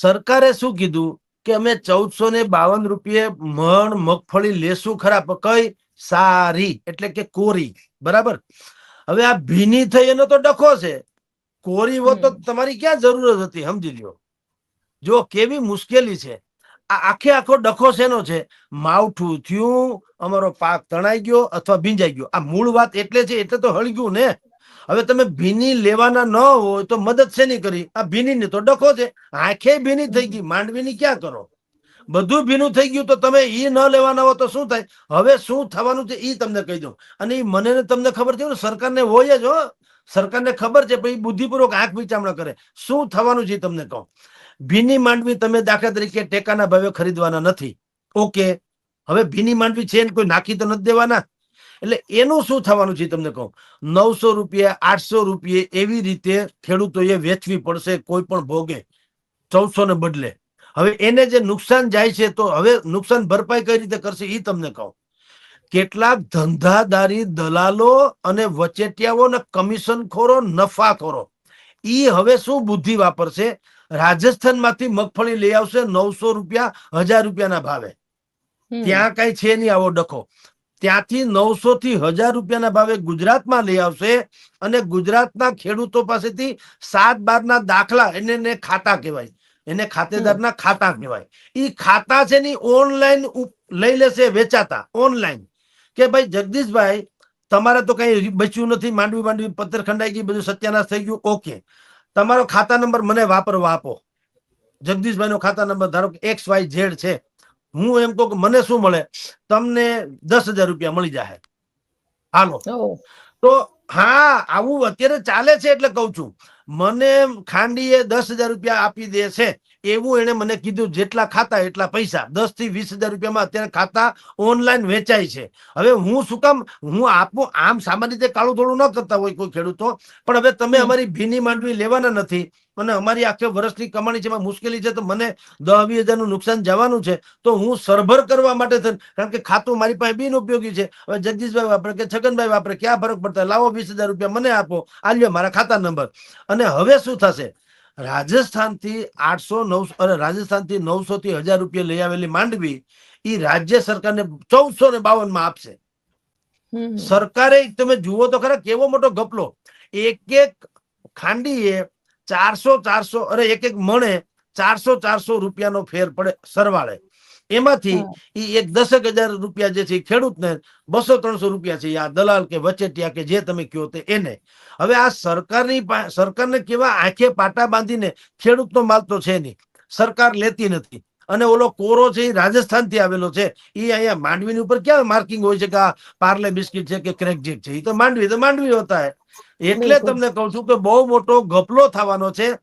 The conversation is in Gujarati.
સરકારે શું કીધું? કે અમે ચૌદસો ને બાવન રૂપિયે મણ મગફળી લેશું ખરા કઈ? સારી એટલે કે કોરી. બરાબર? હવે આ ભીની થઈ એનો તો ડખો છે. કોરી હો તો તમારી ક્યાં જરૂરત હતી સમજી લ્યો. જો કેવી મુશ્કેલી છે. આ આખે આખો ડખો શેનો છે? માવઠું થયું અમારો પાક તણાઈ ગયો અથવા ભીંજાઈ ગયો. આ મૂળ વાત એટલે છે એટલે તો હળગ્યું ને. હવે તમે ભીની લેવાના ન હોય તો મદદ શેની કરી? આ ભીની ને તો ડખો છે. આંખે ભીની થઈ ગઈ, માંડવીની ક્યાં કરો? બધું ભીનું થઈ ગયું તો તમે ઈ ન લેવાના હો તો શું થાય? હવે શું થવાનું છે ઈ તમને કહી દઉં. અને ઈ મને તમને ખબર છે, સરકારને હોય જ હો. સરકારને ખબર છે પછી બુદ્ધિપૂર્વક આંખ વિચારણા કરે. શું થવાનું છે તમને કહું. ભીની માંડવી તમે દાખલા તરીકે ટેકાના ભાવે ખરીદવાના નથી. ઓકે. હવે ભીની માંડવી છે કોઈ નાખી તો નથી દેવાના? એટલે એનું શું થવાનું છે તમને કહું? નવસો રૂપિયા આઠસો રૂપિયે એવી રીતે ખેડૂતોએ વેચવી પડશે કોઈ પણ ભોગે ચૌદસો ને બદલે. હવે એને જે નુકસાન જાય છે તો હવે નુકસાન ભરપાઈ કઈ રીતે કરશે એ તમને કહું. કેટલાક ધંધાદારી દલાલો અને વચેટિયાઓ અને કમિશનખોરો નફાખોરો ઈ હવે શું બુદ્ધિ વાપરશે? રાજસ્થાનમાંથી મગફળી લઈ આવશે નવસો રૂપિયા હજાર રૂપિયાના ભાવે. ત્યાં કઈ છે નહીં આવો ડખો. ત્યાંથી નવસો થી હજાર રૂપિયાના ભાવે ગુજરાતમાં લઈ આવશે અને ગુજરાતના ખેડૂતો પાસેથી સાત બારના દાખલા એને એને ખાતા કહેવાય. એને ખાતેદારના ખાતા કહેવાય. એ ખાતા છે ની ઓનલાઈન લઈ લેશે, વેચાતા, ઓનલાઈન. કે ભાઈ, જગદીશભાઈ, તમારે તો કઈ બચ્યું નથી, માંડવી માંડવી પથ્થર ખંડાઈ ગઈ, બધું સત્યાનાશ થઈ ગયું, ઓકે. તમારો ખાતા નંબર મને વાપરવા આપો. જગદીશભાઈ નો ખાતા નંબર ધારો કે એક્સ વાય ઝેડ છે. હું એમ કહું કે મને શું મળે? તમને દસ હજાર રૂપિયા મળી જાય હાલો. તો હા આવું અત્યારે ચાલે છે એટલે કઉ છું. મને ખાંડીએ દસ હજાર રૂપિયા આપી દે છે. એવું એને મને કીધું જેટલા ખાતા એટલા પૈસા. દસથી વીસ હજાર રૂપિયામાં અત્યારે ખાતા ઓનલાઈન વેચાય છે. હવે હું શું કામ હું આપું આમ સામાન્ય રીતે કાળું થોડું ન કરતા હોય કોઈ ખેડૂતો પણ હવે તમે અમારી ભીની માંડવી લેવાના નથી અને અમારી આખે વર્ષની કમાણી છે એમાં મુશ્કેલી છે તો મને દસ વીસ હજારનું નુકસાન જવાનું છે તો હું સરભર કરવા માટે થઈને કારણ કે ખાતું મારી પાસે બિન ઉપયોગી છે. હવે જગદીશભાઈ વાપરે કે છગનભાઈ વાપરે ક્યાં ફરક પડતા? લાવો વીસ હજાર રૂપિયા મને આપો આ લ્યો મારા ખાતા નંબર. અને હવે શું થશે? રાજસ્થાનથી આઠસો નવસો અને રાજસ્થાનથી નવસો થી હજાર રૂપિયા લઈ આવેલી માંડવી એ રાજ્ય સરકારને ચૌદસો ને બાવનમાં આપશે સરકારે તમે જુઓ તો ખરા કેવો મોટો ગપલો એક એક ખાંડીએ ચારસો ચારસો અરે એક એક મણે ચારસો ચારસો રૂપિયાનો ફેર પડે સરવાળે. એમાંથી એ એક દસેક હજાર રૂપિયા જે છે ખેડૂતને બસો ત્રણસો રૂપિયા છે આ દલાલ કે વચેટિયા કે જે તમે કયો તે એને. હવે આ સરકારની સરકારને કેવા આંખે પાટા બાંધીને ખેડૂતનો માલ તો છે નહીં. સરકાર લેતી નથી. અને ઓલો કોરો છે એ રાજસ્થાનથી આવેલો છે. એ અહીંયા માંડવીની ઉપર ક્યાં માર્કિંગ હોય છે કે આ પાર્લે બિસ્કિટ છે કે ક્રેક જેક છે? એ તો માંડવી તો માંડવી હોતા. એટલે તમને કહું છું કે બહુ મોટો ગપલો થવાનો છે.